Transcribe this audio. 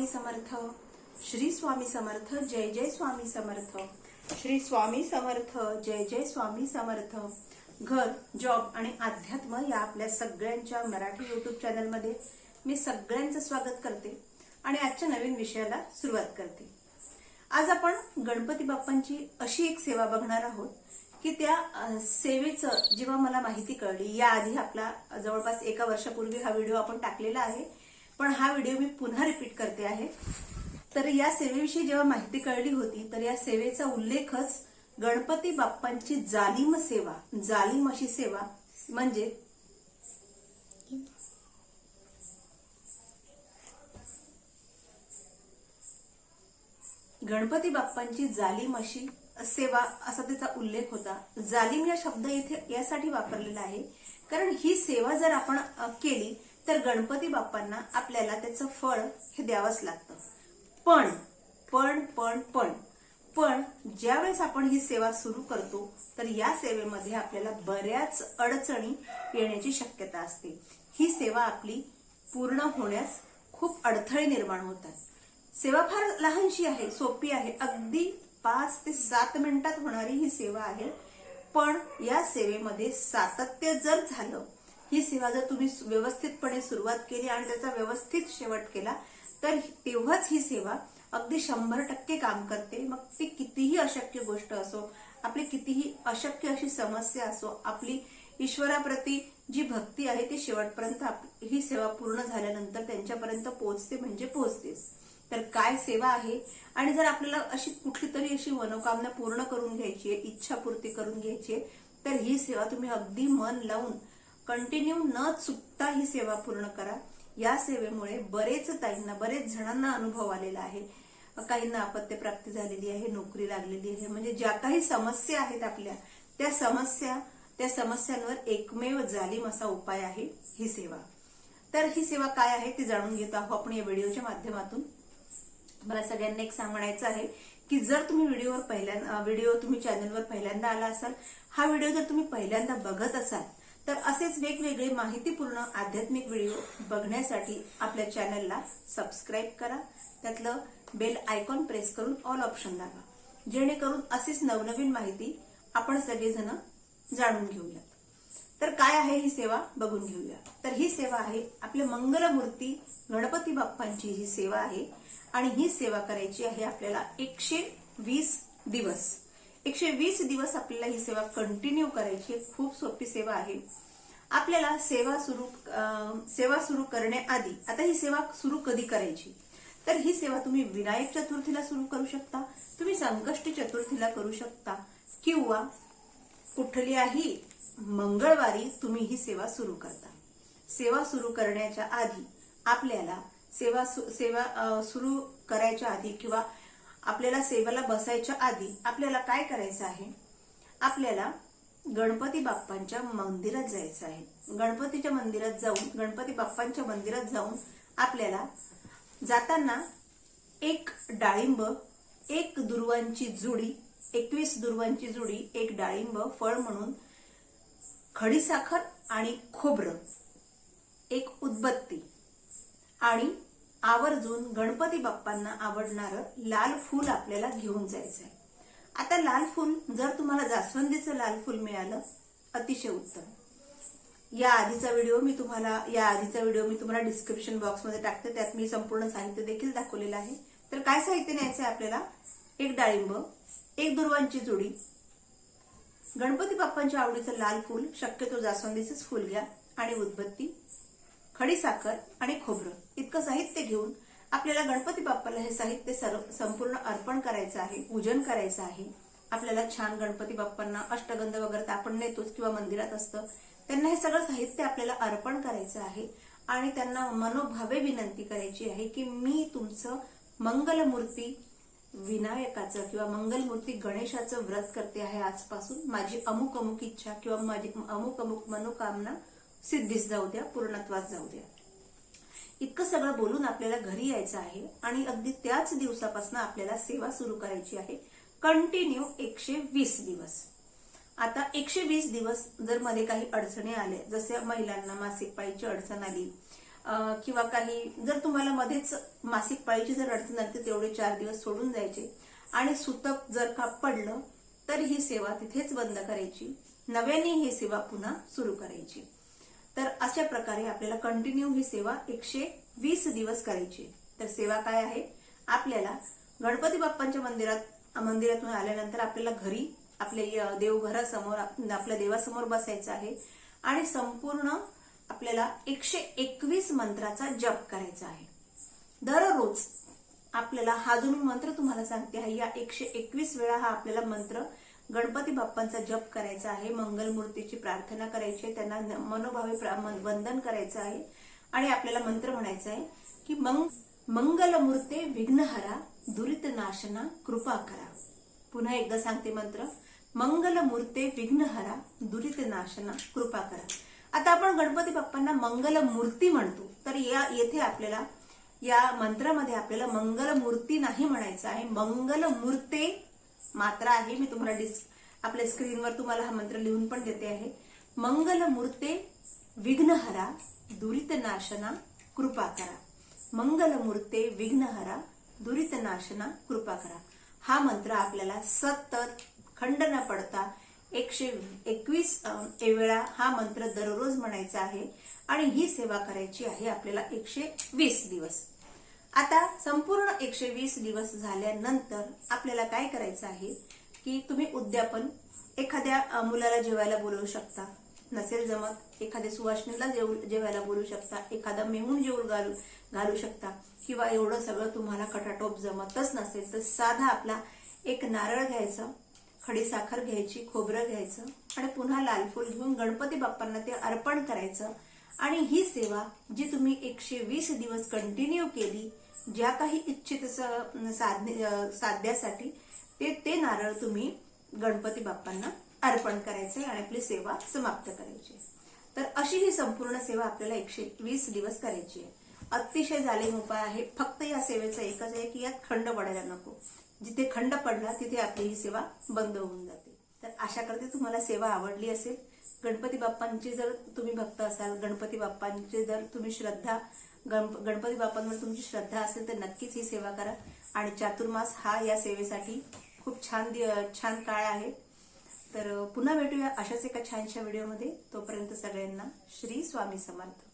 स्वामी समर्थ श्री स्वामी समर्थ जय जय स्वामी समर्थ. श्री स्वामी समर्थ जय जय स्वामी समर्थ. घर जॉब आणि अध्यात्म या आपल्या सगळ्यांच्या मराठी युट्यूब चॅनलमध्ये मी सगळ्यांचं स्वागत करते आणि आजच्या नवीन विषयाला सुरुवात करते. आज आपण गणपती बाप्पांची अशी एक सेवा बघणार आहोत की त्या सेवेचं जेव्हा मला माहिती कळली याआधी आपला जवळपास एका वर्षापूर्वी हा व्हिडिओ आपण टाकलेला आहे पण हा व्हिडिओ मी पुन्हा रिपीट करते आहे. तर या सेवेविषयी जेव्हा माहिती कळली होती तर या सेवेचा उल्लेखच गणपती बाप्पांची जालिम सेवा जालिम अशी सेवा म्हणजे गणपती बाप्पांची जालिम अशी सेवा असा त्याचा उल्लेख होता. जालिम या शब्द इथे यासाठी वापरलेला आहे. कारण ही सेवा जर आपण केली तर गणपती बाप्पांना आपल्याला त्याचं फळ हे द्यावंच लागतं. पण पण पण पण पण ज्यावेळेस आपण ही सेवा सुरू करतो तर या सेवेमध्ये आपल्याला बऱ्याच अडचणी येण्याची शक्यता असते. ही सेवा आपली पूर्ण होण्यास खूप अडथळे निर्माण होतात. सेवा फार लहानशी आहे सोपी आहे. अगदी पाच ते सात मिनिटात होणारी ही सेवा आहे. पण या सेवेमध्ये सातत्य जर झालं ही सेवा जर तुम्ही व्यवस्थितपणे सुरुवात केली आणि त्याचा व्यवस्थित शेवट केला तर तेव्हाच ही सेवा अगदी शंभर टक्के काम करते. मग ती कितीही अशक्य गोष्ट असो आपली कितीही अशक्य अशी समस्या असो आपली ईश्वराप्रती जी भक्ती आहे ती शेवटपर्यंत आप- ही सेवा पूर्ण झाल्यानंतर त्यांच्यापर्यंत पोहोचते म्हणजे पोहोचतेच तर काय सेवा आहे? आणि जर आपल्याला अशी कुठली तरी अशी मनोकामना पूर्ण करून घ्यायची आहे इच्छापूर्ती करून घ्यायची आहे तर ही सेवा तुम्ही अगदी मन लावून कंटिन्यू न चुकता ही सेवा पूर्ण करा. या सेवेमुळे बरेच ताईंना बरेच जणांना अनुभव आलेला आहे. काहींना अपत्यप्राप्ती झालेली आहे नोकरी लागलेली आहे. म्हणजे ज्या काही समस्या आहेत आपल्या त्या समस्या त्या समस्यांवर एकमेव जालीम असा उपाय आहे ही सेवा. तर ही सेवा काय आहे ती जाणून घेत आहोत आपण या व्हिडिओच्या माध्यमातून. मला सगळ्यांना एक सांगायचं आहे की जर तुम्ही व्हिडिओवर पहिल्यांदा व्हिडिओ तुम्ही चॅनलवर पहिल्यांदा आला असाल हा व्हिडिओ जर तुम्ही पहिल्यांदा बघत असाल तर असेच वेगवेगळे माहितीपूर्ण आध्यात्मिक व्हिडिओ बघण्यासाठी आपल्या चॅनलला सबस्क्राईब करा. त्यातलं बेल आयकॉन प्रेस करून ऑल ऑप्शन दाबा. जेणेकरून अशीच नवनवीन माहिती आपण सगळेजण जाणून घेऊयात. तर काय आहे ही सेवा? बघून घेऊया. तर ही सेवा आहे आपल्या मंगलमूर्ती गणपती बाप्पांची ही सेवा आहे. आणि ही सेवा करायची आहे आपल्याला एकशे वीस दिवस. एकशे वीस दिवस आपल्याला ही सेवा कंटिन्यू करायची आहे. खूप सोपी सेवा आहे. आपल्याला सेवा सुरू सेवा सुरू करण्याआधी आता ही सेवा सुरू कधी करायची? तर ही सेवा तुम्ही विनायक चतुर्थीला सुरू करू शकता तुम्ही संकष्टी चतुर्थीला करू शकता किंवा कुठल्याही मंगळवारी तुम्ही ही सेवा सुरू करता. सेवा सुरू करण्याच्या आधी आपल्याला सेवा सु- सेवा सुरू करायच्या आधी किंवा आपल्याला सेवेला बसायच्या आधी आपल्याला काय करायचं आहे? आपल्याला गणपती बाप्पांच्या मंदिरात जायचं आहे. गणपतीच्या मंदिरात जाऊन गणपती बाप्पांच्या मंदिरात जाऊन आपल्याला जाताना एक डाळिंब एक दुर्वांची जुडी एकवीस दुर्वांची जुडी एक डाळिंब फळ म्हणून खडीसाखर आणि खोबरं एक उदबत्ती आणि आवर्जून गणपती बाप्पांना आवडणारं लाल फूल आपल्याला घेऊन जायचं आहे आता लाल फूल जर तुम्हाला जास्वंदीचं लाल फूल मिळालं अतिशय उत्तम. या आधीचा व्हिडिओ मी तुम्हाला या आधीचा व्हिडिओ मी तुम्हाला डिस्क्रिप्शन बॉक्समध्ये टाकते त्यात मी संपूर्ण साहित्य देखील दाखवलेलं आहे. तर काय साहित्य न्यायचं आहे आपल्याला? एक डाळिंब एक दुर्वांची जोडी. गणपती बाप्पांच्या आवडीचं लाल फूल शक्यतो जास्वंदीचंच फूल घ्या. आणि उदबत्ती. खडीसाखर आणि खोबरं इतकं साहित्य घेऊन आपल्याला गणपती बाप्पाला हे साहित्य सर्व संपूर्ण अर्पण करायचं आहे पूजन करायचं आहे. आपल्याला छान गणपती बाप्पांना अष्टगंध वगैरे तर आपण नेतोच किंवा मंदिरात असतं. त्यांना हे सगळं साहित्य आपल्याला अर्पण करायचं आहे आणि त्यांना मनोभावे विनंती करायची आहे की मी तुमचं मंगलमूर्ती विनायकाचं किंवा मंगलमूर्ती गणेशाचं व्रत करते आहे आजपासून. माझी अमुक अमुक इच्छा किंवा माझी अमुक अमुक मनोकामना सिद्धीस जाऊ द्या पूर्णत्वास जाऊ द्या. इतकं सगळं बोलून आपल्याला घरी यायचं आहे आणि अगदी त्याच दिवसापासून आपल्याला सेवा सुरू करायची आहे. कंटिन्यू एकशे वीस दिवस. आता एकशे वीस दिवस जर मध्ये काही अडचणी आल्या जसे महिलांना मासिक पाळीची अडचण आली किंवा काही जर तुम्हाला मध्येच मासिक पाळीची जर अडचण आली तर तेवढे चार दिवस सोडून जायचे आणि सुतक जर का पडलं तर ही सेवा तिथेच बंद करायची. नव्याने ही सेवा पुन्हा सुरू करायची. तर अशा प्रकारे आपल्याला कंटिन्यू ही सेवा एकशे वीस दिवस करायची तर सेवा काय आहे? आपल्याला गणपती बाप्पांच्या मंदिरात मंदिरातून आल्यानंतर आपल्याला घरी आपल्या देवघरासमोर आपल्या देवासमोर बसायचं आहे आणि संपूर्ण आपल्याला एकशे एकवीस मंत्राचा जप करायचा आहे. दररोज आपल्याला हा जो मी मंत्र तुम्हाला सांगते आहे या एकशे एकवीस वेळा हा आपल्याला मंत्र गणपती बाप्पांचा जप करायचा आहे मंगलमूर्तीची प्रार्थना करायची आहे त्यांना मनोभावे प्रा- वंदन करायचं आहे. आणि आपल्याला मंत्र म्हणायचा आहे की मंग मंगलमूर्ते विघ्नहरा दुरित नाशना कृपा करा. पुन्हा एकदा सांगते मंत्र. मंगलमूर्ते विघ्नहरा दुरित नाशना कृपा करा. आता आपण गणपती बाप्पांना मंगलमूर्ती म्हणतो. तर या येथे आपल्याला या मंत्रामध्ये आपल्याला मंगलमूर्ती नाही म्हणायचं आहे. मंगलमूर्ते मात्र आहे मी तुम्हाला आपल्या स्क्रीनवर तुम्हाला हा मंत्र लिहून पण देते आहे. मंगल मूर्ते विघ्नहरा दुरित नाशना कृपा करा. मंगल मूर्ते विघ्नहरा दुरित नाशना कृपा करा. हा मंत्र आपल्याला सतत खंड न पडता एकशे एकवीस वेळा हा मंत्र दररोज म्हणायचा आहे आणि ही सेवा करायची आहे आपल्याला एकशे वीस दिवस. आता संपूर्ण एकशे वीस दिवस झाल्यानंतर आपल्याला काय करायचं आहे की तुम्ही उद्यापन एखाद्या मुलाला जेवायला बोलवू शकता. नसेल जमत एखाद्या सुवासिनीला जेवायला बोलू शकता. एखादा मेहून जेवू घालू घालू शकता. किंवा एवढं सगळं तुम्हाला कटाटोप जमतच नसेल तर साधा आपला एक नारळ घ्यायचा खडी साखर घ्यायची खोबरं घ्यायचं आणि पुन्हा लाल फूल घेऊन गणपती बाप्पांना ते अर्पण करायचं. आणि ही सेवा जी तुम्ही एकशे वीस दिवस कंटिन्यू केली ज्या काही इच्छित साधने साध्यासाठी ते ते नारळ तुम्ही गणपती बाप्पांना अर्पण करायचे आणि आपली सेवा समाप्त करायची. तर अशी ही संपूर्ण सेवा आपल्याला एकशे वीस दिवस करायची आहे. अतिशय जालीम उपाय आहे. फक्त या सेवेचा एकच आहे की यात खंड पडायला नको. जिथे खंड पडला तिथे आपली ही सेवा बंद होऊन जाते. तर आशा करते तुम्हाला सेवा आवडली असेल. गणपती बाप्पांची जर तुम्ही भक्त असाल गणपती बाप्पांची जर तुम्ही श्रद्धा गणप- गणपती बाप्पांवर तुमची श्रद्धा असेल तर नक्कीच ही सेवा करा. आणि चातुर्मास हा या सेवेसाठी खूप छान छान काळ आहे. तर पुन्हा भेटूया अशाच एका छानशा व्हिडिओमध्ये. तोपर्यंत सगळ्यांना श्री स्वामी समर्थ.